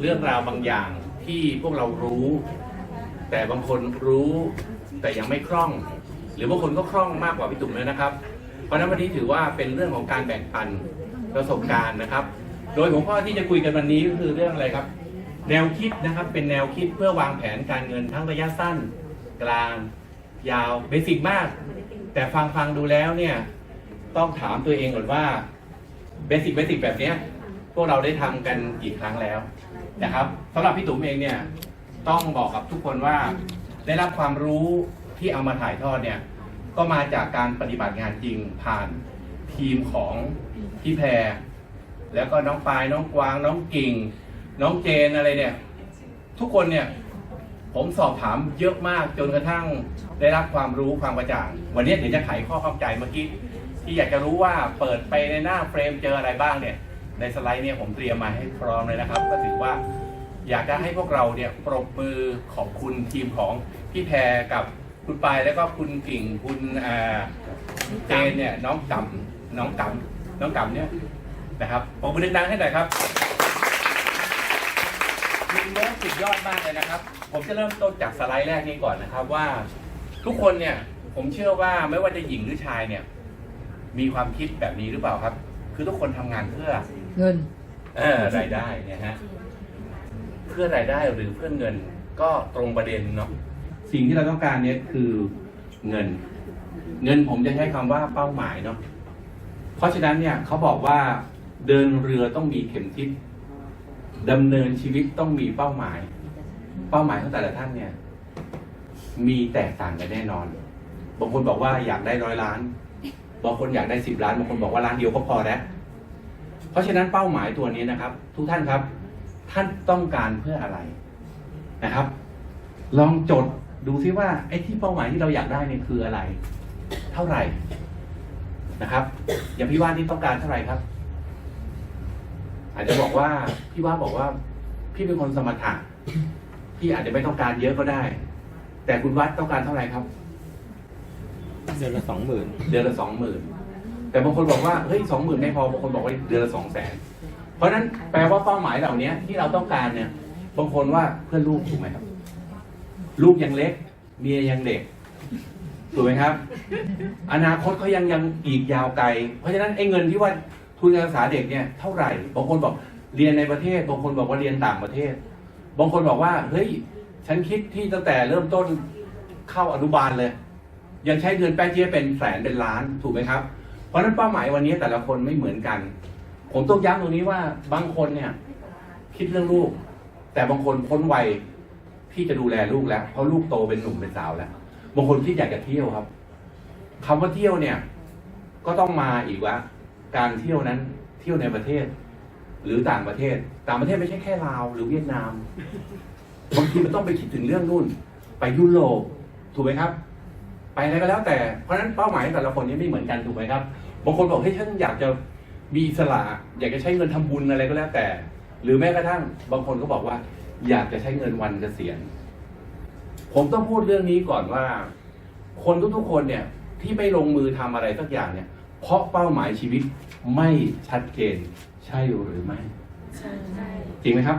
เรื่องราวบางอย่างที่พวกเรารู้ แต่บางคนรู้แต่ยังไม่คล่อง หรือบางคนก็คล่องมากกว่าพี่ตุ่มเลยนะครับ เพราะนั้นวันนี้ถือว่าเป็นเรื่องของการแบ่งปันประสบการณ์นะครับ โดยหัวข้อที่จะคุยกันวันนี้ก็คือเรื่องอะไรครับ แนวคิดนะครับเป็นแนวคิดเพื่อวางแผนการเงินทั้งระยะสั้น กลาง ยาวเบสิกมาก แต่ฟังฟังดูแล้วเนี่ยต้องถามตัวเองก่อนว่าเบสิกเบสิกแบบนี้พวกเราได้ทำกันกี่ครั้งแล้ว นะครับสำหรับพี่ตุ๋มเองเนี่ยต้องบอกกับทุกคนว่าได้รับความรู้ที่เอามาถ่ายทอดเนี่ยก็มาจากการปฏิบัติงานจริงผ่านทีมของพี่แพร แล้วก็น้องปายน้องกวาง น้องกิ่ง น้องเจนอะไรเนี่ย ทุกคนเนี่ยผมสอบถามเยอะมากจนกระทั่งได้รับความรู้ความกระจ่าง วันนี้เดี๋ยวจะไขข้อข้องใจเมื่อกี้ที่อยากจะรู้ว่าเปิดไปในหน้าเฟรมเจออะไรบ้างเนี่ย ในสไลด์เนี่ยผมเตรียมมาให้พร้อมเลยนะครับ ก็ถือว่าอยากจะให้พวกเราเนี่ยปรบมือขอบคุณทีมของพี่แพรกับคุณปายแล้วก็คุณกิ่งคุณเจนเนี่ยน้องกำน้องกำน้องกำเนี่ยนะครับปรบมือดังๆให้หน่อยครับทีมเนี้สุดยอดมากเลยนะครับ ผมจะเริ่มต้นจากสไลด์แรกนี้ก่อนนะครับว่า ทุกคนเนี่ยผมเชื่อว่าไม่ว่าจะหญิงหรือชายเนี่ย มีความคิดแบบนี้หรือเปล่าครับ คือทุกคนทำงานเพื่อเงิน เออรายได้เนี่ยฮะเพื่อรายได้หรือเพื่อเงินก็ตรงประเด็นเนาะสิ่งที่เราต้องการเนี่ยคือเงิน เงินผมจะใช้คำว่าเป้าหมายเนาะเพราะฉะนั้นเนี่ยเขาบอกว่าเดินเรือต้องมีเข็มทิศดำเนินชีวิตต้องมีเป้าหมาย เป้าหมายของแต่ละท่านเนี่ย มีแตกต่างกันแน่นอน บางคนบอกว่าอยากได้ร้อยล้าน บางคนอยากได้สิบล้าน บางคนบอกว่าล้านเดียวก็พอแล้วเพ ราะฉะนั้นเป้าหมายตัวนี้นะครับ ทุกท่านครับ ท่านต้องการเพื่ออะไรนะครับ ลองจดดูซิว่าไอ้ที่เป้าหมายที่เราอยากได้เนี่ยคืออะไร เท่าไหร่นะครับ อย่างพี่ว่านี่ต้องการเท่าไหร่ครับ อาจจะบอกว่าพี่ว่าบอกว่า พี่เป็นคนสมถะพี่อาจจะไม่ต้องการเยอะก็ได้ แต่คุณวัดต้องการเท่าไหร่ครับ เดือนละสองหมื่นเดือนละสองหมื่น แต่บางคนบอกว่าเฮ้ยสองหมื่นไม่พอบางคนบอกว่าเดือนละสองแสนเพราะฉะนั้นแปลว่าเป้าหมายเหล่านี้ที่เราต้องการเนี่ยบางคนว่าเพื่อลูกถูกไหมครับ ลูกยังเล็ก เมียยังเด็กถูกไหมครับ อนาคตเขายังยังอีกยาวไกล เพราะฉะนั้นไอ้เงินที่ว่าทุนการศึกษาเด็กเนี่ยเท่าไหร่บางคนบอกเรียนในประเทศ บางคนบอกว่าเรียนต่างประเทศ บางคนบอกว่าเฮ้ยฉันคิดที่ตั้งแต่เริ่มต้นเข้าอนุบาลเลย ยังใช้เงินแป๊ะเจี๊ยบเป็นแสนเป็นล้านถูกไหมครับ เพราะฉะนั้นเป้าหมายวันนี้แต่ละคนไม่เหมือนกัน ผมต้องย้ำตรงนี้ว่าบางคนเนี่ย คิดเรื่องลูก แต่บางคนพ้นวัยที่จะดูแลลูกแล้วเพราะลูกโตเป็นหนุ่มเป็นสาวแล้วบางคนที่อยากจะเที่ยวครับคำว่าเที่ยวเนี่ย ก็ต้องมาอีกว่า การเที่ยวนั้นเที่ยวในประเทศ หรือต่างประเทศ ต่างประเทศไม่ใช่แค่ลาว หรือเวียดนามบางทีมันต้องไปคิดถึงเรื่องนู่น ไปยุโรปถูกไหมครับ ไปอะไรก็แล้วแต่เพราะฉะนั้นเป้าหมายแต่ละคนนี่ไม่เหมือนกันถูกไหมครับบางคนบอกเฮ้ยฉันอยากจะมีอิสระอยากจะใช้เงินทำบุญอะไรก็แล้วแต่ หรือแม้กระทั่งบางคนก็บอกว่า อยากจะใช้เงินวันเกษียณผมต้องพูดเรื่องนี้ก่อนว่า คนทุกๆคนเนี่ยที่ไม่ลงมือทำอะไรสักอย่างเนี่ย เพราะเป้าหมายชีวิตไม่ชัดเจนใช่หรือไม่ใช่จริงไหมครับ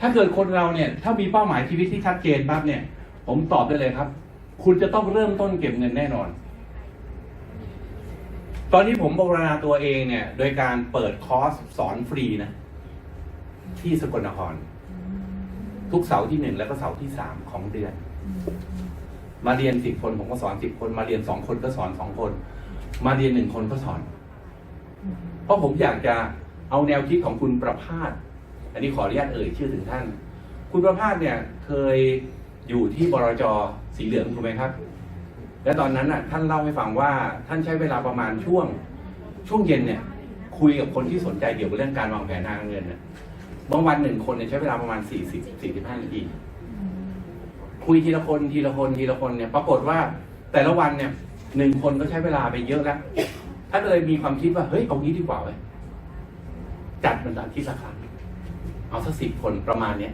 ถ้าเกิดคนเราเนี่ย ถ้ามีเป้าหมายชีวิตที่ชัดเจนปั๊บเนี่ย ผมตอบได้เลยครับ คุณจะต้องเริ่มต้นเก็บเงินแน่นอน ตอนนี้ผมบูรณาตัวเองเนี่ย โดยการเปิดคอร์สสอนฟรีนะ ที่สกลนคร ทุกเสาร์ที่หนึ่งแล้วก็เสาร์ที่สามของเดือน มาเรียนสิบคนผมก็สอนสิบคน มาเรียนสองคนก็สอนสองคน มาเรียนหนึ่งคนก็สอน เพราะผมอยากจะเอาแนวคิดของคุณประพาสอันนี้ขออนุญาตเอ่ยชื่อถึงท่าน คุณประภาสเนี่ยเคย อยู่ที่บรจสีเหลืองถูกไหมครับ และตอนนั้นน่ะท่านเล่าให้ฟังว่าท่านใช้เวลาประมาณช่วง ช่วงเย็นเนี่ย คุยกับคนที่สนใจเกี่ยวกับเรื่องการวางแผนทางการเงินเนี่ยบางวันหนึ่งคนเนี่ยใช้เวลาประมาณสี่สิบสี่สิบห้านาทีคุยทีละคนทีละคนทีละคนเนี่ย ปรากฏว่าแต่ละวันเนี่ยหนึ่งคนก็ใช้เวลาไปเยอะแล้วท่านก็เลยมีความคิดว่าเฮ้ยเอางี้ดีกว่าเว้ยจัดมันอาทิตย์ละครั้งเอาสักสิบคนประมาณเนี้ย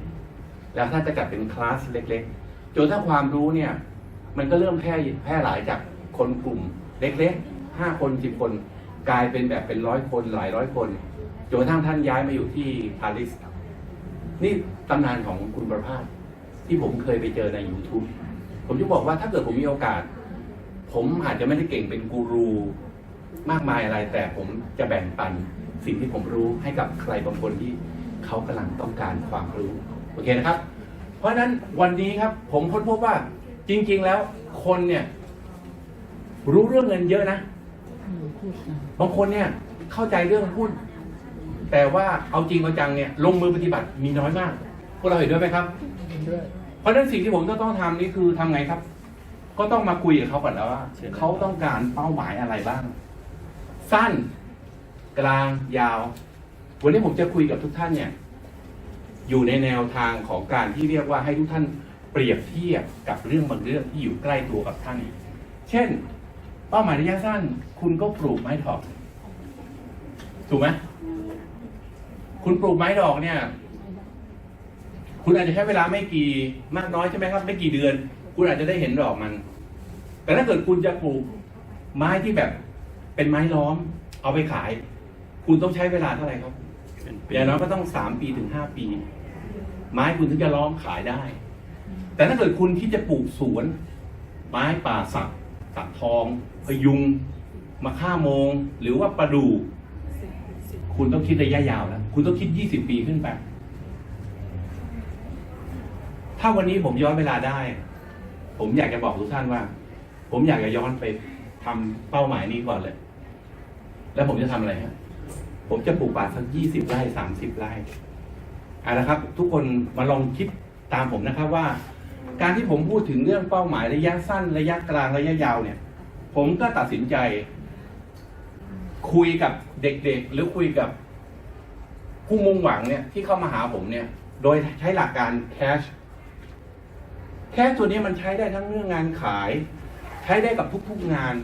แล้วถ้านจะจัดเป็นคลาสเล็ก ๆ จนถ้าความรู้เนี่ยมันก็เริ่มแพร่แพร่หลายจากคนกลุ่ม เล็กๆห้าคนสิบคน กลายเป็นแบบเป็นร้อยคนหลายร้อยคนจนกระทั่งท่านย้ายมาอยู่ที่ปารีสนี่ตำนานของคุณประภาสที่ผมเคยไปเจอใน YouTube ผมจะบอกว่าถ้าเกิดผมมีโอกาส ผมอาจจะไม่ได้เก่งเป็นกูรูมากมายอะไร แต่ผมจะแบ่งปันสิ่งที่ผมรู้ให้กับใครบางคนที่เขากำลังต้องการความรู้ โอเคนะครับ เพราะฉะนั้นวันนี้ครับผมค้นพบว่าจริง ๆ แล้วคนเนี่ย รู้เรื่องเงินเยอะนะบางคนเนี่ย เข้าใจเรื่องหุ้นแต่ว่าเอาจริงเอาจังเนี่ยลงมือปฏิบัติมีน้อยมากพวกเราเห็นด้วยไหมครับเพราะฉะนั้นสิ่งที่ผมต้องต้องทำนี่คือทำไงครับ ก็ต้องมาคุยกับเขาก่อนแล้วว่าเขาต้องการเป้าหมายอะไรบ้าง สั้น กลางยาว วันนี้ผมจะคุยกับทุกท่านเนี่ย อยู่ในแนวทางของการที่เรียกว่าให้ทุกท่านเปรียบเทียบกับเรื่องบางเรื่องที่อยู่ใกล้ตัวกับท่าน เช่น เป้าหมายระยะสั้น คุณก็ปลูกไม้ดอก ถูกไหมคุณปลูกไม้ดอกเนี่ย คุณอาจจะใช้เวลาไม่กี่มากน้อยใช่ไหมครับ ไม่กี่เดือน คุณอาจจะได้เห็นดอกมัน แต่ถ้าเกิดคุณจะปลูกไม้ที่แบบเป็นไม้ล้อม เอาไปขาย คุณต้องใช้เวลาเท่าไหร่ครับอย่างน้อยก็ต้องสามปีถึงห้าปี ไม้คุณถึงจะล้อมขายได้ แต่ถ้าเกิดคุณที่จะปลูกสวน ไม้ป่าสักสักทองพยุงมะข่าโมง หรือว่าประดู่คุณต้องคิดระยะยาวแล้ว คุณต้องคิดยี่สิบปีขึ้นไป ถ้าวันนี้ผมย้อนเวลาได้ ผมอยากจะบอกทุกท่านว่า ผมอยากจะย้อนไปทำเป้าหมายนี้ก่อนเลย แล้วผมจะทำอะไรฮะ ผมจะปลูกป่าสักยี่สิบไร่สามสิบไร่ อาละครับ ทุกคนมาลองคิดตามผมนะครับว่า การที่ผมพูดถึงเรื่องเป้าหมายระยะสั้น ระยะกลางระยะยาวเนี่ย ผมก็ตัดสินใจ คุยกับเด็กๆ หรือคุยกับผู้มุ่งหวังเนี่ยที่เข้ามาหาผมเนี่ย โดยใช้หลักการแคชแคชตัวนี้มันใช้ได้ทั้งเรื่องงานขาย ใช้ได้กับทุกๆงาน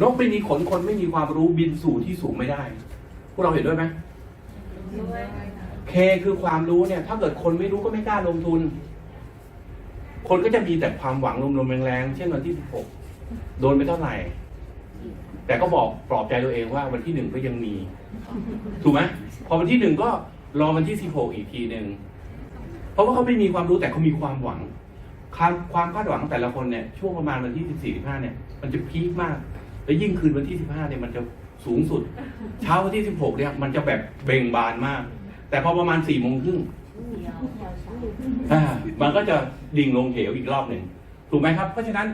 นกไม่มีขนคนไม่มีความรู้บินสู่ที่สูงไม่ได้ พวกเราเห็นด้วยไหม เคคือความรู้เนี่ย ถ้าเกิดคนไม่รู้ก็ไม่กล้าลงทุน คนก็จะมีแต่ความหวังลมๆแรงๆเช่นวันที่ 16 โดนไปเท่าไหร่ แต่ก็บอกปลอบใจตัวเองว่าวันที่หนึ่งก็ยังมี ถูกไหมพอวันที่หนึ่งก็รอวันที่ 16 อีกทีหนึ่งเพราะว่าเขาไม่มีความรู้แต่เขามีความหวังความความคาดหวังของแต่ละคนเนี่ยช่วงประมาณวันที่ 14 15 เนี่ย มันจะพีคมาก แล้วยิ่งคืนวันที่ 15 เนี่ยมันจะสูงสุด เช้าวันที่ 16 เนี่ย มันจะแบบเบ่งบานมาก แต่พอประมาณ4โมงครึ่งอ่ามันก็จะดิ่งลงเหวอีกรอบหนึ่งถูกไหมครับเพราะฉะนั้น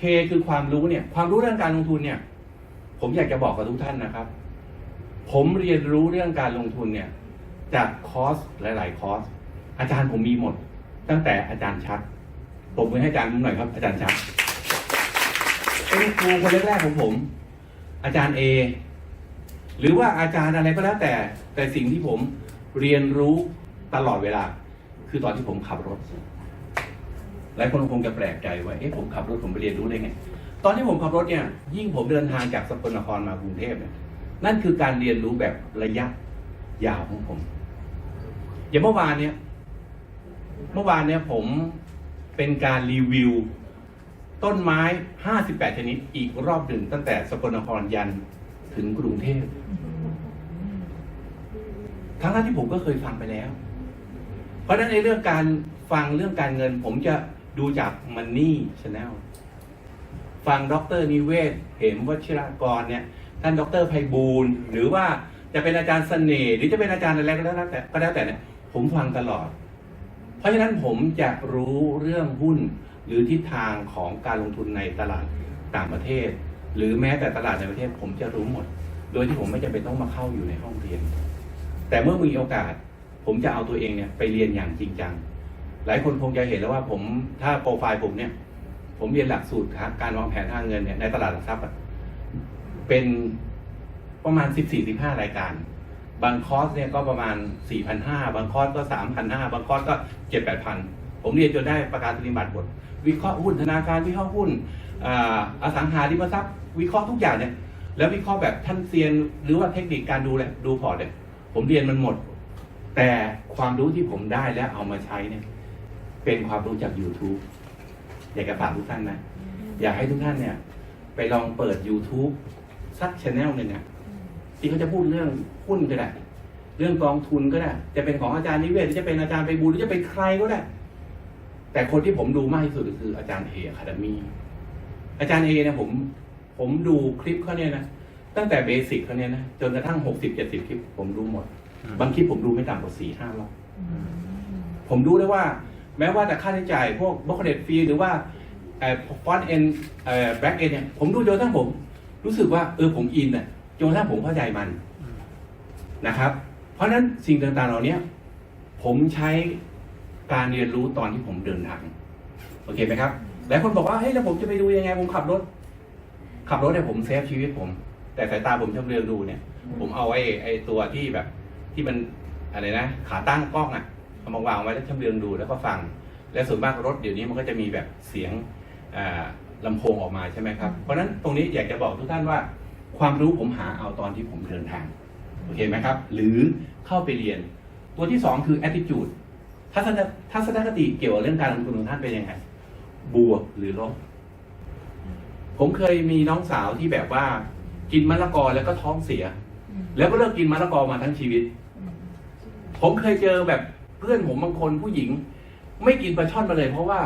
K คือความรู้เนี่ย ความรู้เรื่องการลงทุนเนี่ย ผมอยากจะบอกกับทุกท่านนะครับ ผมเรียนรู้เรื่องการลงทุนเนี่ย จากคอร์สหลาย ๆ คอร์สอาจารย์ผมมีหมด ตั้งแต่อาจารย์ชัดผมมือให้อาจารย์ผมหน่อยครับ อาจารย์ชัดเป็นครูคนแรกๆของผม อาจารย์เอหรือว่าอาจารย์อะไรก็แล้วแต่ แต่สิ่งที่ผม เรียนรู้ตลอดเวลา คือตอนที่ผมขับรถ หลายคนคงจะแปลกใจว่า เอ๊ะผมขับรถผมไปเรียนรู้ได้ไง ตอนที่ผมขับรถเนี่ย ยิ่งผมเดินทางจากสกลนครมากรุงเทพเนี่ย นั่นคือการเรียนรู้แบบระยะยาวของผม อย่างเมื่อวานเนี่ย เมื่อวานเนี่ยผมเป็นการรีวิวต้นไม้ 58 ชนิด อีกรอบหนึ่งตั้งแต่สกลนครยันถึงกรุงเทพ ทั้งนั้นที่ผมก็เคยฟังไปแล้ว เพราะฉะนั้นในเรื่องการฟังเรื่องการเงิน ผมจะดูจาก Money Channel ฟังดรนิเวศเหมวชิรากรเนี่ย ท่านดรไพบูลหรือว่าจะเป็นอาจารย์เสน่ห์หรือจะเป็นอาจารย์อะไรก็แล้วแต่ก็แล้วแต่เนี่ยผมฟังตลอด เพราะฉะนั้นผมจะรู้เรื่องหุ้นหรือทิศทางของการลงทุนในตลาดต่างประเทศ หรือแม้แต่ตลาดในประเทศผมจะรู้หมด โดยที่ผมไม่จำเป็นต้องมาเข้าอยู่ในห้องเรียน แต่เมื่อมีโอกาส ผมจะเอาตัวเองเนี่ยไปเรียนอย่างจริงจัง หลายคนคงจะเห็นแล้วว่าผมถ้าโปรไฟล์ผมเนี่ย ผมเรียนหลักสูตรการวางแผนทางเงินเนี่ยในตลาดหลักทรัพย์เป็นประมาณ 14-15 รายการ บางคอร์สเนี่ยก็ประมาณ 4,500 บางคอร์สก็ 3,500 บางคอร์สก็ 7-8,000 ผมเรียนจนได้ประกาศนียบัตรหมด วิเคราะห์หุ้นธนาคารวิเคราะห์หุ้นอ่าอสังหาริมทรัพย์ วิเคราะห์ทุกอย่างเนี่ย แล้ววิเคราะห์แบบท่านเซียน หรือว่าเทคนิคการดูแลดูพอร์ตเนี่ย ผมเรียนมันหมด แต่ความรู้ที่ผมได้และเอามาใช้เนี่ย เป็นความรู้จาก YouTube อยากจะฝากทุกท่านนะ อยากให้ทุกท่านเนี่ย ไปลองเปิด YouTube สักช anel หนึ่งอะที่เขาจะพูดเรื่องหุ้นก็ได้ เรื่องกองทุนก็ได้ จะเป็นของอาจารย์นิเวศหรือจะเป็นอาจารย์ไปบูลหรือจะเป็นใครก็ได้ แต่คนที่ผมดูมากที่สุดคืออาจารย์เอคาเดมีอาจารย์เอเนี่ยผม ผมดูคลิปเขาเนี่ยนะ ตั้งแต่เบสิกเขาเนี่ยนะ จนกระทั่งหกสิบเจ็ดสิบคลิปผมดูหมด บางคลิปผมดูไม่ต่ำกว่าสี่ห้ารอบผมรู้ได้ว่า แม้ว่าแต่ค่าใช้จ่ายพวกบล็อกเดตฟรีหรือว่าฟอนต์เอ็นแบ็กเอ็นเนี่ยผมดูจนกระทั่งผม รู้สึกว่าเออผมอินอะจนกระทั่งผมเข้าใจมันนะครับ เพราะฉะนั้นสิ่งต่างๆเหล่านี้ผมใช้การเรียนรู้ตอนที่ผมเดินทางโอเคไหมครับหลายคนบอกว่าเฮ้ยแล้วผมจะไปดูยังไงผมขับรถ ขับรถเนี่ยผมเซฟชีวิตผม แต่สายตาผมชอบเรียนดูเนี่ย ผมเอาไอ้ไอ้ตัวที่แบบที่มันอะไรนะขาตั้งกล้องอะเอามาวางไว้แล้วชำเรืองดูแล้วก็ฟัง และส่วนมากรถเดี๋ยวนี้มันก็จะมีแบบเสียงอ่าลำโพงออกมาใช่ไหมครับ เพราะฉะนั้นตรงนี้อยากจะบอกทุกท่านว่า ความรู้ผมหาเอาตอนที่ผมเดินทางโอเคไหมครับ หรือเข้าไปเรียน ตัวที่สองคือ attitude ทัศนทัศนคติเกี่ยวกับเรื่องการลงทุนของท่านเป็นยังไง บวกหรือลบผมเคยมีน้องสาวที่แบบว่า กินมะละกอแล้วก็ท้องเสีย แล้วก็เลิกกินมะละกอมาทั้งชีวิต ผมเคยเจอแบบเพื่อนผมบางคนผู้หญิง ไม่กินปลาช่อนมาเลย เพราะว่า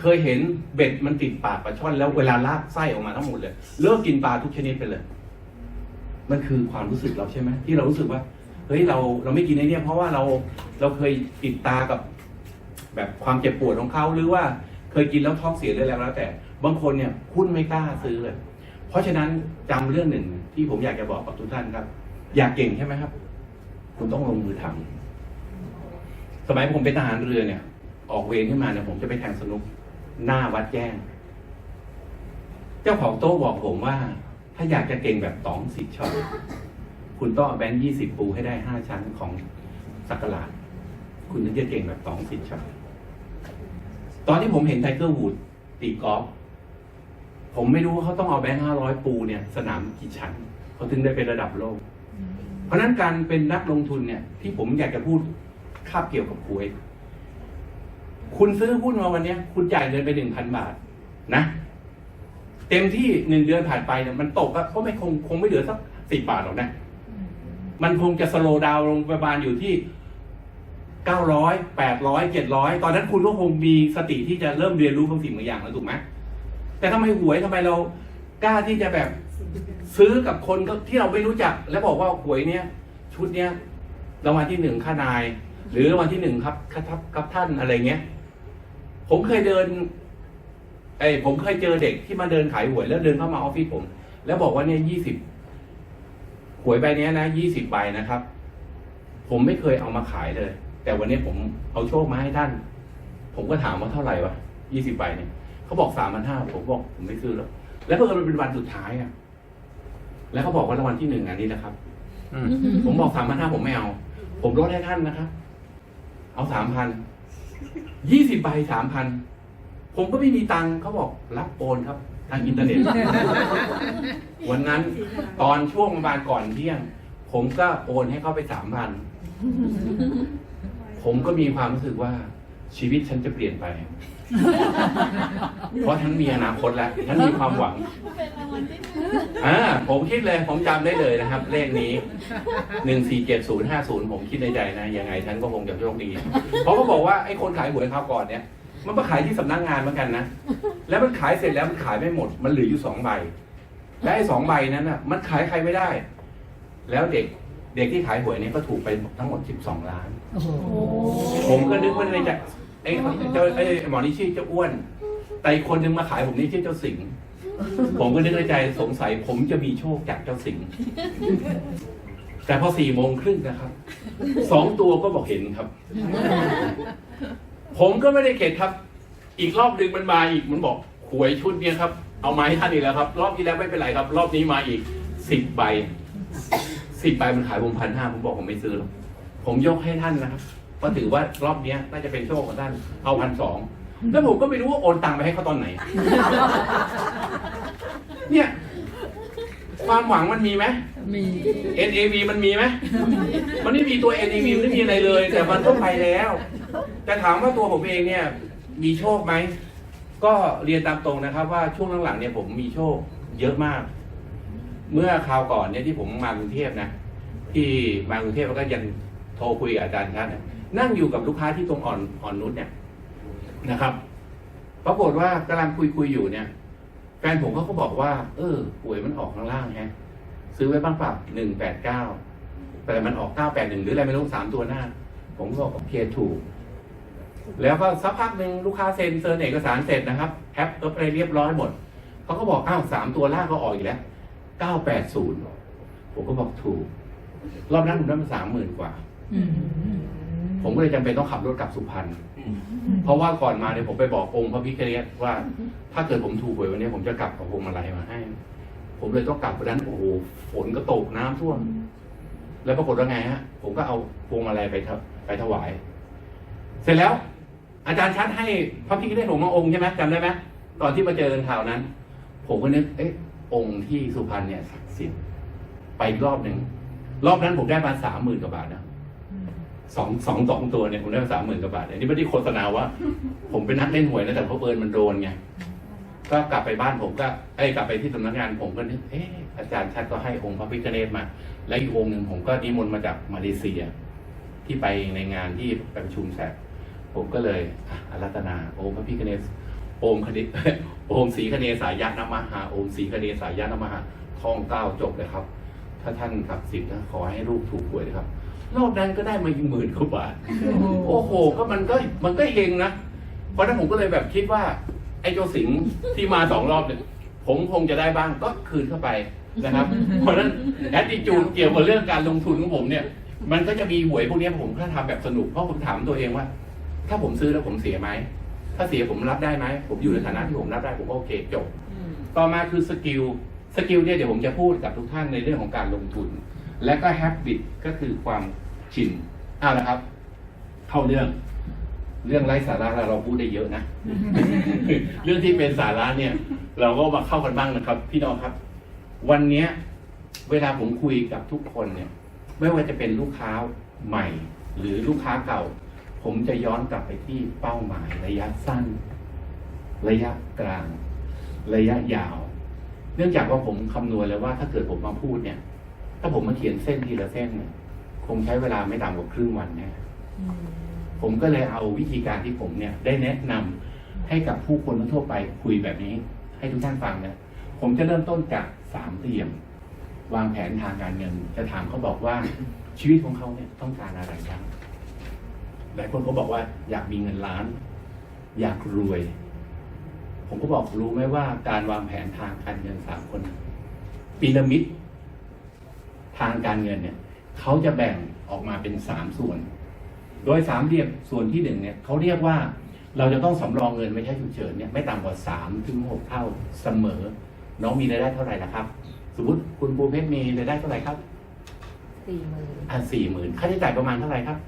เคยเห็นเบ็ดมันติดปากปลาช่อนแล้วเวลาลากไส้ออกมาทั้งหมดเลยเลิกกินปลาทุกชนิดไปเลย มันคือความรู้สึกเราใช่ไหมที่เรารู้สึกว่าเฮ้ยเราเราไม่กินไอ้เนี่ยเพราะว่าเราเราเคยติดตากับ แบบความเจ็บปวดของเขาหรือว่าเคยกินแล้วท้องเสียเลยแล้วแล้วแต่ บางคนเนี่ยหุ้นไม่กล้าซื้อเลย เพราะฉะนั้นจำเรื่องหนึ่งที่ผมอยากจะบอกกับทุกท่านครับ อยากเก่งใช่ไหมครับ คุณต้องลงมือทำสมัยผมเป็นทหารเรือเนี่ย ออกเวรขึ้นมาเนี่ยผมจะไปแทงสนุกหน้าวัดแจ้ง เจ้าของโต๊ะบอกผมว่า ถ้าอยากจะเก่งแบบต๋องสิทธิ์ชอบคุณต้องเอาแบงค์ยี่สิบปูให้ได้ห้าชั้นของสักการะคุณถึงจะเก่งแบบต๋องสิทธิ์ชอบตอนที่ผมเห็นไทเกอร์วูดตีกอล์ฟ ผมไม่รู้ว่าเขาต้องเอาแบงค์ห้าร้อยปูเนี่ยสนามกี่ชั้นเขาถึงได้เป็นระดับโลก เพราะนั้นการเป็นนักลงทุนเนี่ย ที่ผมอยากจะพูดคาบเกี่ยวกับหวย คุณซื้อหุ้นมาวันนี้คุณจ่ายเงินไปหนึ่งพันบาท นะ เต็มที่หนึ่งเดือนผ่านไปเนี่ยมันตกก็ไม่คงคงไม่เหลือสักสิบบาทหรอกนะมันคงจะสโลดาวลงประมาณอยู่ที่เก้าร้อยแปดร้อยเจ็ดร้อยตอนนั้นคุณก็คงมีสติที่จะเริ่มเรียนรู้บางสิ่งบางอย่างแล้วถูกไหม แต่ทำไมหวยทำไมเรากล้าที่จะแบบซื้อกับคนก็ที่เราไม่รู้จัก แล้วบอกว่าหวยเนี้ยชุดเนี้ยรางวัลที่หนึ่งค่านาย หรือรางวัลที่หนึ่งครับครับครับท่านอะไรเงี้ย ผมเคยเดินไอ้ผมเคยเจอเด็กที่มาเดินขายหวยแล้วเดินเข้ามาออฟฟิศผม แล้วบอกว่าเนี่ยยี่สิบหวยใบเนี้ยนะยี่สิบใบนะครับ ผมไม่เคยเอามาขายเลย แต่วันนี้ผมเอาโชคมาให้ท่าน ผมก็ถามว่าเท่าไหร่วะยี่สิบใบเนี่ย เขาบอกสามพันห้าผมบอกผมไม่ซื้อแล้วแล้วเพิ่งมันเป็นวันสุดท้ายอะ แล้วเขาบอกว่ารางวัลที่หนึ่งอันนี้นะครับอืมผมบอกสามพันห้าผมไม่เอา ผมลดให้ท่านนะครับ เอาสามพันยี่สิบใบสามพันผมก็ไม่มีตังค์เขาบอกรับโอนครับ ทางอินเทอร์เน็ต วันนั้น ตอนช่วงประมาณก่อนเที่ยง ผมก็โอนให้เขาไปสามพันผมก็มีความรู้สึกว่าชีวิตฉันจะเปลี่ยนไป เพราะฉันมีอนาคตแล้วฉันมีความหวังเป็นรางวัลที่หนึ่งอ่าผมคิดเลย ผมจำได้เลยนะครับ เลขนี้หนึ่งสี่เจ็ดศูนย์ห้าศูนย์ผมคิดในใจนะยังไงฉันก็คงจะโชคดี เพราะเขาบอกว่าไอ้คนขายหวยคราวก่อนเนี่ย มันมาขายที่สำนักงานเหมือนกันนะ แล้วมันขายเสร็จแล้วมันขายไม่หมด มันเหลืออยู่สองใบ และไอ้สองใบนั้นน่ะ มันขายใครไม่ได้ แล้วเด็กเด็กที่ขายหวยเนี่ยก็ถูกไปทั้งหมดสิบสองล้าน ผมก็นึกว่าในใจ ไอ้เจ้าไอ้หมอนี่ชื่อเจ้าอ้วน แต่อีกคนนึงมาขายผมนี่ชื่อเจ้าสิงห์ผมก็นึกในใจสงสัยผมจะมีโชคจากเจ้าสิงห์แต่พอสี่โมงครึ่งนะครับ สองตัวก็บอกเห็นครับ ผมก็ไม่ได้เข็ดครับ อีกรอบหนึ่งมันมาอีกมันบอกหวยชุดเนี้ยครับ เอามาให้ท่านอีกแล้วครับ รอบที่แล้วไม่เป็นไรครับ รอบนี้มาอีกสิบใบสิบใบมันขายผมพันห้าผมบอกผมไม่ซื้อหรอกผมยกให้ท่านนะครับ เพราะถือว่ารอบเนี้ยน่าจะเป็นโชคของท่านเอาพันสองแล้วผมก็ไม่รู้ว่าโอนตังไปให้เขาตอนไหน เนี่ย ความหวังมันมีไหมมี NAV มันมีไหมมันไม่มีตัว NAV มันไม่มีอะไรเลย แต่มันต้องไปแล้ว แต่ถามว่าตัวผมเองเนี่ย มีโชคไหม ก็เรียนตามตรงนะครับ ว่าช่วงหลังๆเนี่ยผมมีโชคเยอะมาก เมื่อคราวก่อนเนี่ยที่ผมมากรุงเทพนะทที่มากรุงเทพแล้วก็ยังโทรคุยกับอาจารย์ชัดเนี่ย นั่งอยู่กับลูกค้าที่ตรงอ่อนอ่อนนุชเนี่ยนะครับปรากฏว่ากำลังคุยคุยอยู่เนี่ยแฟนผมเขาก็บอกว่า เออหวยมันออกข้างล่างแฮะซื้อไว้บ้างเปล่าหนึ่งแปดเก้าแต่มันออกเก้าแปดหนึ่งหรืออะไรไม่รู้สามตัวหน้า ผมก็บอกโอเคถูก แล้วก็สักพักหนึ่งลูกค้าเซ็นเซอร์เอกสารเสร็จนะครับแอปก็ไปเรียบร้อยหมดเขาก็บอกอ้าวสามตัวล่างก็ออกอีกแล้วเก้าแปดศูนย์ผมก็บอกถูก รอบนั้นผมได้มาสามหมื่นกว่า ผมก็เลยจำเป็นต้องขับรถกลับสุพรรณเพราะว่าก่อนมาเนี่ยผมไปบอกองค์พระพิฆเนศว่า ถ้าเกิดผมถูกหวยวันนี้ผมจะกลับกับพวงมาลัยมาให้ ผมเลยต้องกลับวันนั้นโอ้โหฝนก็ตกน้ำท่วม แล้วปรากฏว่าไงฮะ ผมก็เอาพวงมาลัยไปถไปถวาย เสร็จแล้ว อาจารย์ชัดให้พระพิฆเนศผมมาองค์ใช่ไหมจำได้ไหมตอนที่มาเจอกันข่าวนั้น ผมก็นึกเอ๊ะองค์ที่สุพรรณเนี่ยศักดิ์สิทธิ์ไปอีกรอบหนึ่งรอบนั้นผมได้มาสามหมื่นกว่าบาทนะ สองสองสองตัวเนี่ยผมได้สามหมื่นกว่าบาทอันนี้ไม่ได้โฆษณาว่า ผมเป็นนักเล่นหวยนะแต่เพราะเอิญมันโดนไงก็กลับไปบ้านผมก็ไอ้กลับไปที่สำนักงานผมก็นึกเอออาจารย์ชัดก็ให้องค์พระพิฆเนศมา และอีกองค์หนึ่งผมก็นิมนต์มาจากมาเลเซีย ที่ไปในงานที่ประชุมแสกผมก็เลยอารัตนาองค์พระพิฆเนศโอมคณิโอมสีคเนสายะนมหาโอมสีคเนสายะนมหาท่องเก้าจบเลยครับ ถ้าท่านขับสิทธิ์นะขอให้ลูกถูกหวยนะครับ รอบนั้นก็ได้มาอีกหมื่นกว่าบาทโอ้โห ก็มันก็มันก็เฮงนะ เพราะฉะนั้นผมก็เลยแบบคิดว่า ไอ้เจ้าสิงห์ที่มาสองรอบเนี่ยผมคงจะได้บ้างก็คืนเข้าไปนะครับ เพราะฉะนั้นแอดดิจูดเกี่ยวกับเรื่องการลงทุนของผมเนี่ย มันก็จะมีหวยพวกเนี้ยผมก็ทำแบบสนุกเพราะผมถามตัวเองว่า ถ้าผมซื้อแล้วผมเสียไหมถ้าเสียผมรับได้ไหมผมอยู่ในฐานะที่ผมรับได้ผมก็โอเคจบ ต่อมาคือสกิลสกิลเนี่ยเดี๋ยวผมจะพูดกับทุกท่านในเรื่องของการลงทุน และก็แฮ b บิตก็คือความชินเอาละครับ เข้าเรื่อง เรื่องไร้สาระเราพูดได้เยอะนะ เรื่องที่เป็นสาระเนี่ย เราก็มาเข้ากันบ้างนะครับ พี่น้องครับ วันเนี้ย เวลาผมคุยกับทุกคนเนี่ย ไม่ว่าจะเป็นลูกค้าใหม่ หรือลูกค้าเก่า ผมจะย้อนกลับไปที่เป้าหมายระยะสั้น ระยะกลาง ระยะยาว เนื่องจากว่าผมคำนวณแล้วว่าถ้าเกิดผมมาพูดเนี่ย ถ้าผมมาเขียนเส้นทีละเส้นเนี่ยคงใช้เวลาไม่ต่ำกว่าครึ่งวันแน่ผมก็เลยเอาวิธีการที่ผมเนี่ย ได้แนะนำให้กับผู้คนทั่วไปคุยแบบนี้ ให้ทุกท่านฟังนะผมจะเริ่มต้นจากสามเหลี่ยม วางแผนทางการเงิน จะถามเขาบอกว่าชีวิตของเขาเนี่ยต้องการอะไรบ้างหลายคนก็บอกว่าอยากมีเงินล้าน อยากรวย ผมก็บอกรู้ไหมว่าการวางแผนทางการเงินสามคนพีระมิด ทางการเงินเนี่ยเขาจะแบ่งออกมาเป็นสามส่วน โดยสามเหลี่ยมส่วนที่หนึ่งเนี่ยเขาเรียกว่าเราจะต้องสำรองเงินไว้ใช้ฉุกเฉินเนี่ยไม่ต่ำกว่าสามถึงหกเท่าเสมอ น้องมีรายได้เท่าไหร่นะครับ สมมติคุณปูเพชรมีรายได้เท่าไหร่ครับสี่หมื่นอ่าสี่หมื่นค่าใช้จ่ายประมาณเท่าไหร่ครับ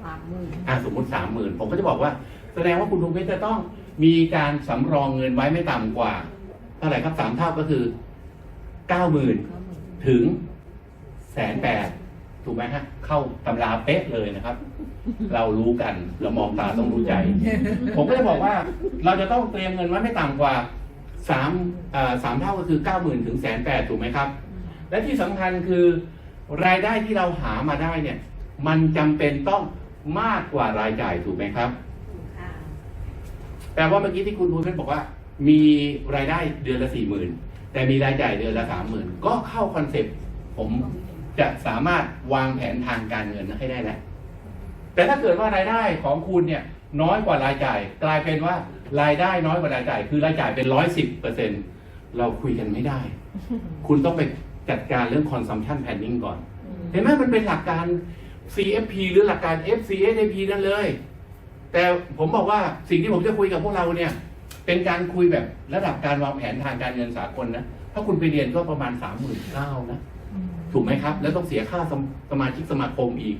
สามหมื่นอ่าสมมติสามหมื่นผมก็จะบอกว่า แสดงว่าคุณปูเพชรจะต้องมีการสำรองเงินไว้ไม่ต่ำกว่า เท่าไหร่ครับสามเท่าก็คือ เก้าหมื่นเก้าหมื่นถึงแสนแปดถูกไหมฮะ เข้าตำราเป๊ะเลยนะครับ เรารู้กัน เรามองตาต้องรู้ใจ ผมก็จะบอกว่า เราจะต้องเตรียมเงินไว้ไม่ต่ำกว่าสามอ่าสามเท่าก็คือเก้าหมื่นถึงแสนแปดถูกไหมครับ และที่สำคัญคือรายได้ที่เราหามาได้เนี่ย มันจำเป็นต้องมากกว่ารายจ่ายถูกไหมครับค่ะแปลว่าเมื่อกี้ที่คุณภูเพชรบอกว่า มีรายได้เดือนละสี่หมื่น แต่มีรายจ่ายเดือนละสามหมื่นก็เข้าคอนเซปต์ผมจะสามารถวางแผนทางการเงินให้ได้แล้วแต่ถ้าเกิดว่ารายได้ของคุณเนี่ยน้อยกว่ารายจ่าย กลายเป็นว่ารายได้น้อยกว่ารายจ่าย คือรายจ่ายเป็นร้อยสิบเปอร์เซ็นเราคุยกันไม่ได้ คุณต้องไปจัดการเรื่อง consumption planning ก่อน เห็นไหมมันเป็นหลักการ CFP หรือหลักการ FCSAP นั่นเลย แต่ผมบอกว่าสิ่งที่ผมจะคุยกับพวกเราเนี่ย เป็นการคุยแบบระดับการวางแผนทางการเงินสากลนะ ถ้าคุณไปเรียนก็ประมาณสามหมื่นเก้านะ ถูกไหมครับ แล้วต้องเสียค่าสมสมาชิกสมาคมอีก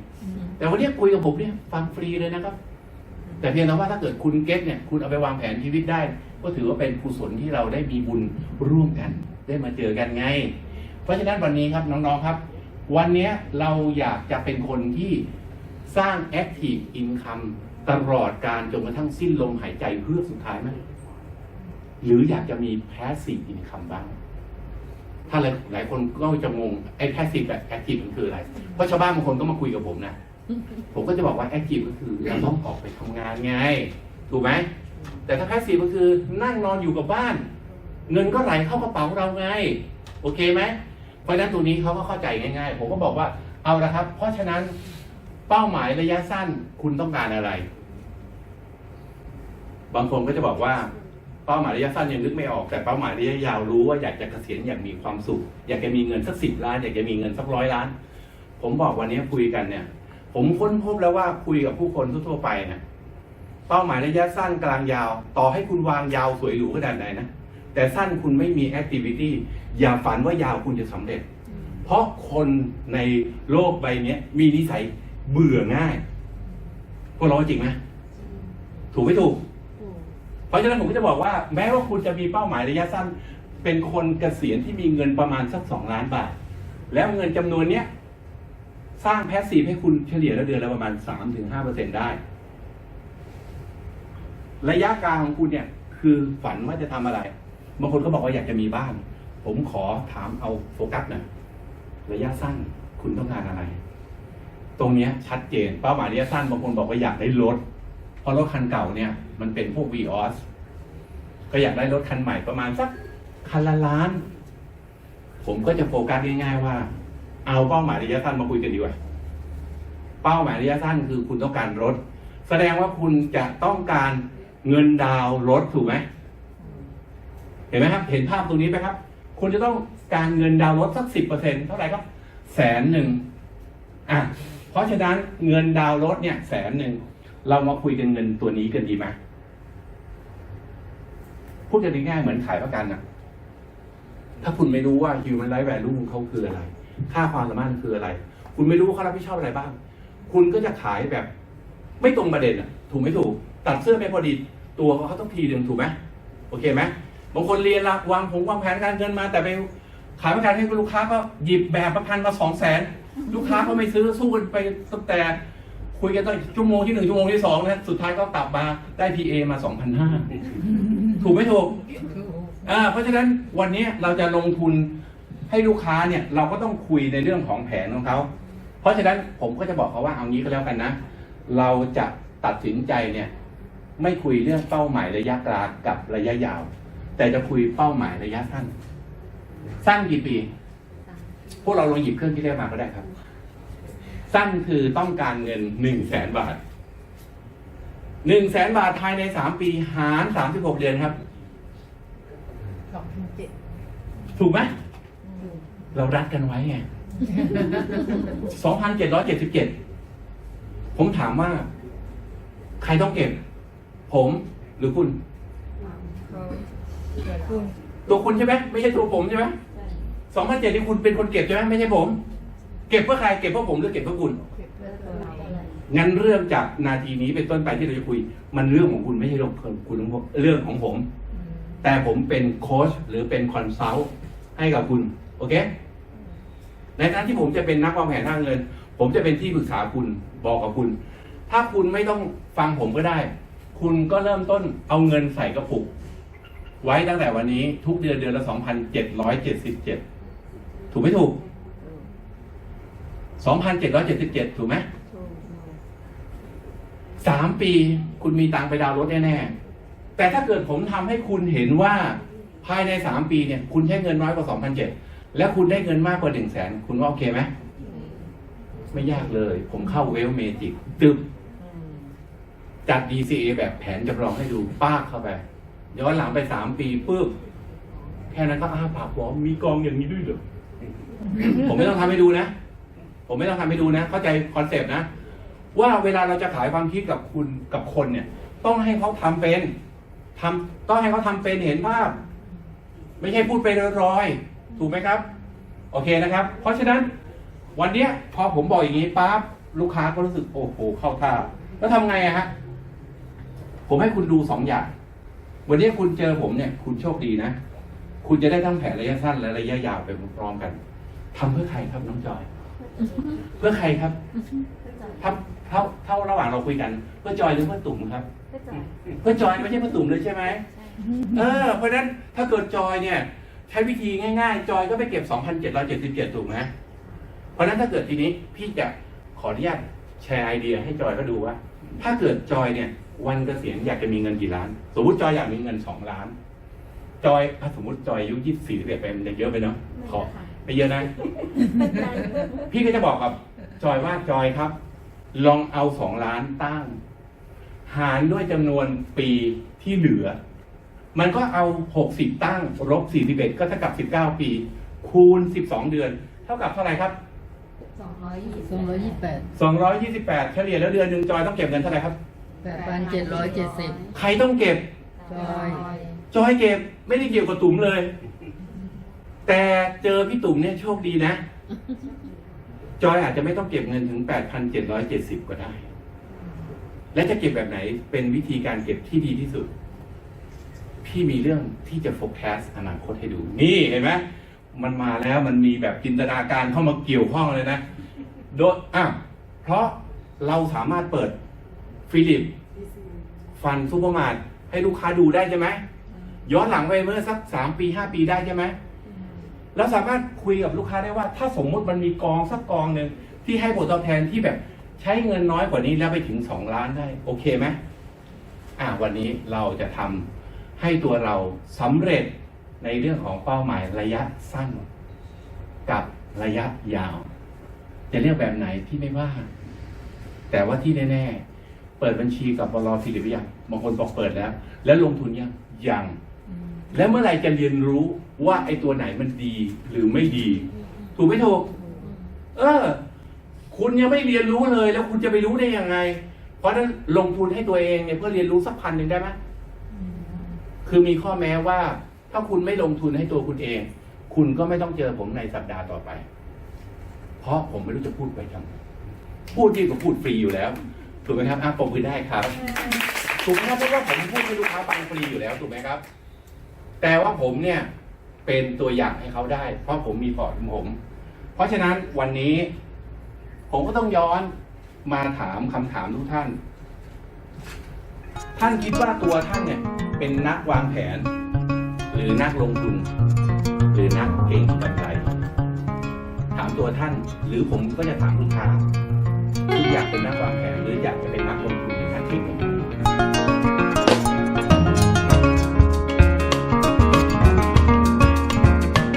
แต่วันนี้คุยกับผมเนี่ยฟังฟรีเลยนะครับ แต่เพียงแต่ว่าถ้าเกิดคุณเก็ตเนี่ย คุณเอาไปวางแผนชีวิตได้ ก็ถือว่าเป็นกุศลที่เราได้มีบุญร่วมกัน ได้มาเจอกันไง เพราะฉะนั้นวันนี้ครับน้องๆครับ วันนี้เราอยากจะเป็นคนที่สร้าง Active Income ตลอดการจนกระทั่งสิ้นลมหายใจเพื่อสุดท้ายไหม หรืออยากจะมี Passive Income บ้าง ถ้าหลายหลายคนก็จะงงไอ้แพสซีฟแบบแอคทีฟมันคืออะไร เพราะชาวบ้านบางคนก็มาคุยกับผมนะ ผมก็จะบอกว่าแอคทีฟก็คือเราต้องออกไปทำงานไง ถูกไหม แต่ถ้าแพสซีฟก็คือนั่งนอนอยู่กับบ้าน เงินก็ไหลเข้ากระเป๋าเราไง โอเคไหม เพราะฉะนั้นตรงนี้เขาก็เข้าใจง่ายๆ ผมก็บอกว่าเอาละครับ เพราะฉะนั้นเป้าหมายระยะสั้นคุณต้องการอะไร บางคนก็จะบอกว่า เป้าหมายระยะสั้นยังนึกไม่ออกแต่เป้าหมายระยะยาวรู้ว่าอยากจะเกษียณอย่างมีความสุข อยากจะมีเงินสักสิบล้าน อยากจะมีเงินสักร้อยล้าน ผมบอกวันนี้คุยกันเนี่ย ผมค้นพบแล้วว่าคุยกับผู้คนทั่วไปเนี่ยเป้าหมายระยะสั้นกลางยาว ต่อให้คุณวางยาวสวยหรูขนาดไหนนะแต่สั้นคุณไม่มีแอคทิวิตี้อย่าฝันว่ายาวคุณจะสำเร็จ เพราะคนในโลกใบนี้มีนิสัยเบื่อง่ายพวกเราจริงไหมถูกไม่ถูก เพราะฉะนั้นผมก็จะบอกว่าแม้ว่าคุณจะมีเป้าหมายระยะสั้น เป็นคนเกษียณที่มีเงินประมาณสักสองล้านบาท แล้วเงินจำนวนเนี้ยสร้างแพสซีฟให้คุณเฉลี่ยแล้วเดือนละประมาณสามถึงห้าเปอร์เซ็นได้ ระยะกลางของคุณเนี่ย คือฝันว่าจะทำอะไรบางคนก็บอกว่าอยากจะมีบ้าน ผมขอถามเอาโฟกัสหน่อยระยะสั้นคุณต้องการอะไร ตรงเนี้ยชัดเจนเป้าหมายระยะสั้นบางคนบอกว่าอยากได้รถเพราะรถคันเก่าเนี่ย มันเป็นพวก v ีออสก็อยากได้รถคันใหม่ประมาณสักคันละล้าน ผมก็จะโฟกัสง่ายๆว่า เอาเป้าหมายระยะสั้นมาคุยกันดีกว่า เป้าหมายระยะสั้นคือคุณต้องการรถ แสดงว่าคุณจะต้องการเงินดาวรถถูกไหม เห็นไหมครับ เห็นภาพตรงนี้ไหมครับ คุณจะต้องการเงินดาวรถสักสิบเปอร์เซ็นเท่าไหร่ครับแสนหนึ่งอะเพราะฉะนั้นเงินดาวรถเนี่ยแสนหนึ่งเรามาคุยกันเงินตัวนี้กันดีไหม พูดกันง่ายๆเหมือนขายประกันอะถ้าคุณไม่รู้ว่า human life value ของเขาคืออะไร ค่าความสามารถคืออะไร คุณไม่รู้ว่าเขารับผิดชอบอะไรบ้าง คุณก็จะขายแบบ ไม่ตรงประเด็นอะถูกไม่ถูก ตัดเสื้อไม่พอดี ตัวเขาต้องทีหนึ่งถูกไหมโอเคไหมบางคนเรียนละวางผงวางแผนการเงินมา แต่ไปขายประกันให้ลูกค้าก็หยิบแบบประกันมาสองแสนลูกค้าก็ไม่ซื้อสู้กันไปตั้งแต่ คุยกันตั้งชั่วโมงที่หนึ่งชั่วโมงที่สองนะสุดท้ายก็กลับมาได้ PA มาสองพันห้าถูกไม่ถูกอ่าเพราะฉะนั้นวันนี้เราจะลงทุนให้ลูกค้าเนี่ยเราก็ต้องคุยในเรื่องของแผนของเขา เพราะฉะนั้นผมก็จะบอกเขาว่าเอางี้ก็แล้วกันนะ เราจะตัดสินใจเนี่ยไม่คุยเรื่องเป้าหมายระยะกลางกับระยะยาว แต่จะคุยเป้าหมายระยะสั้น สั้นกี่ปี พวกเราลองหยิบเครื่องที่เรียกมาก็ได้ครับ สั้นคือต้องการเงินหนึ่งแสนบาทหนึ่งแสนบาทภายในสามปีหารสามสิบหกเดือนครับสองพันเจ็ดถูกไหมเรารัดกันไว้ไงสองพันเจ็ดร้อยเจ็ดสิบเจ็ดผมถามว่า ใครต้องเก็บ ผมหรือคุณคุณตัวคุณใช่ไหมไม่ใช่ตัวผมใช่ไหมสองพันเจ็ดที่คุณเป็นคนเก็บใช่ไหมไม่ใช่ผม เก็บเพื่อใครเก็บเพื่อผมหรือเก็บเพื่อคุณเก็บเพื่อตัวเรางั้นเรื่องจากนาทีนี้เป็นต้นไปที่เราจะคุย มันเรื่องของคุณไม่ใช่เรื่องของคุณของผมเรื่องของผม แต่ผมเป็นโค้ชหรือเป็นคอนซัลท์ให้กับคุณ โอเค ในฐานะที่ผมจะเป็นนักวางแผนทางเงิน ผมจะเป็นที่ปรึกษาคุณบอกกับคุณ ถ้าคุณไม่ต้องฟังผมก็ได้ คุณก็เริ่มต้นเอาเงินใส่กระปุก ไว้ตั้งแต่วันนี้ทุกเดือนเดือนละสองพันเจ็ดร้อยเจ็ดสิบเจ็ดถูกไหมถูก สองพันเจ็ดร้อยเจ็ดสิบเจ็ดถูกไหมสามปีคุณมีตังค์ไปดาวน์รถแน่ๆ แต่ถ้าเกิดผมทำให้คุณเห็นว่าภายในสามปีเนี่ย คุณใช้เงินน้อยกว่าสองพันเจ็ดแล้วคุณได้เงินมากกว่าหนึ่งแสนคุณว่าโอเคไหม ไม่ยากเลย ผมเข้าเวลเมจิกตึบจัด DCA แบบแผนจำลองให้ดูป้าเข้าไป ย้อนหลังไปสามปีปุ๊บแค่นั้นก็อ้าปากบอกมีกองอย่างนี้ด้วยเหรอผมไม่ต้องทำให้ดูนะ ผมไม่ต้องทำให้ดูนะ เข้าใจคอนเซปต์นะ ว่าเวลาเราจะขายความคิดกับคุณกับคนเนี่ย ต้องให้เขาทำเป็นทำต้องให้เขาทำเป็นเห็นภาพ ไม่ใช่พูดไปลอยๆถูกไหมครับ โอเคนะครับ เพราะฉะนั้นวันเนี้ยพอผมบอกอย่างนี้ปั๊บลูกค้าก็รู้สึกโอ้โหเข้าท่าแล้วทำไงอะฮะผมให้คุณดูสองอย่าง วันนี้คุณเจอผมเนี่ย คุณโชคดีนะ คุณจะได้ทั้งแผนระยะสั้นและระยะยาวไปพร้อมๆกันทำเพื่อใครครับน้องจอย เพื่อใครครับถ้าเท่าเท่าระหว่างเราคุยกัน เพื่อจอยหรือเพื่อตุ่มครับก็จ่ายเพื่อจอยไม่ใช่เพื่อตุ่มเลยใช่ไหมเออเพราะฉะนั้นถ้าเกิดจอยเนี่ย ใช้วิธีง่ายๆ จอยก็ไปเก็บ 2,777ถูกไหมเพราะฉะนั้นถ้าเกิดทีนี้พี่จะขออนุญาตแชร์ไอเดียให้จอยก็ดูว่า ถ้าเกิดจอยเนี่ย วันเกษียณอยากจะมีเงินกี่ล้าน สมมติจอยอยากมีเงิน2ล้าน จอยอะสมมติจอยอายุ24 11ไปมันจะเยอะไปเนาะขอ ไม่เยอะนะ พี่ก็จะบอกกับจอยว่าจอยครับ ลองเอาสองล้านตั้ง หารด้วยจำนวนปีที่เหลือ มันก็เอาหกสิบตั้งลบสี่สิบเอ็ดก็เท่ากับสิบเก้าปี คูณสิบสองเดือน เท่ากับเท่าไหร่ครับสองร้อยยี่สิบสองร้อยยี่สิบแปดสองร้อยยี่สิบแปดเฉลี่ยแล้วเดือนหนึ่งจอยต้องเก็บเงินเท่าไหร่ครับแปดพันเจ็ดร้อยเจ็ดสิบใครต้องเก็บ จอย จอยเก็บไม่ได้เกี่ยวกับตุ๋มเลย แต่เจอพี่ตุ๋มเนี่ยโชคดีนะ จอยอาจจะไม่ต้องเก็บเงินถึงแปดพันเจ็ดร้อยเจ็ดสิบก็ได้ และจะเก็บแบบไหนเป็นวิธีการเก็บที่ดีที่สุด พี่มีเรื่องที่จะ forecast อนาคตให้ดู นี่เห็นไหมมันมาแล้วมันมีแบบจินตนาการเข้ามาเกี่ยวข้องเลยนะ โดยอะเพราะเราสามารถเปิดฟิลิป ฟันซูเปอร์มาร์ทให้ลูกค้าดูได้ใช่ไหมย้อนหลังไปเมื่อสักสามปีห้าปีได้ใช่ไหม เราสามารถคุยกับลูกค้าได้ว่า ถ้าสมมุติมันมีกองสักกองหนึ่งที่ให้ผลตอบแทนที่แบบใช้เงินน้อยกว่านี้แล้วไปถึงสองล้านได้ โอเคไหมอ่าวันนี้เราจะทำให้ตัวเราสำเร็จในเรื่องของเป้าหมายระยะสั้น กับระยะยาว จะเรียกแบบไหนที่ไม่ว่า แต่ว่าที่แน่ๆ เปิดบัญชีกับบลฟิลิปหรือยังบางคนบอกเปิดแล้ว แล้วลงทุนยังยัง และเมื่อไหร่จะเรียนรู้ ว่าไอ้ตัวไหนมันดีหรือไม่ดี ถูกไหมถูกเออ คุณยังไม่เรียนรู้เลย แล้วคุณจะไปรู้ได้ยังไง เพราะฉะนั้นลงทุนให้ตัวเองเนี่ยเพื่อเรียนรู้สักพันหนึ่งได้ไหมคือมีข้อแม้ว่า ถ้าคุณไม่ลงทุนให้ตัวคุณเอง คุณก็ไม่ต้องเจอผมในสัปดาห์ต่อไป เพราะผมไม่รู้จะพูดไปทำไมพูดดีกว่าพูดฟรีอยู่แล้วถูกไหมครับอะปมมือได้ครับถูกไหมครับเพราะว่าผมพูดให้ลูกค้าฟังฟรีอยู่แล้วถูกไหมครับ แต่ว่าผมเนี่ย เป็นตัวอย่างให้เขาได้ เพราะผมมีพอร์ตของผม เพราะฉะนั้นวันนี้ ผมก็ต้องย้อนมาถามคำถามทุกท่าน ท่านคิดว่าตัวท่านเนี่ยเป็นนักวางแผน หรือนักลงทุน หรือนักเก็งกำไร ถามตัวท่าน หรือผมก็จะถามลูกค้าคุณอยากเป็นนักวางแผน หรืออยากจะเป็นนักลงทุนหรือนักเก็งกำไร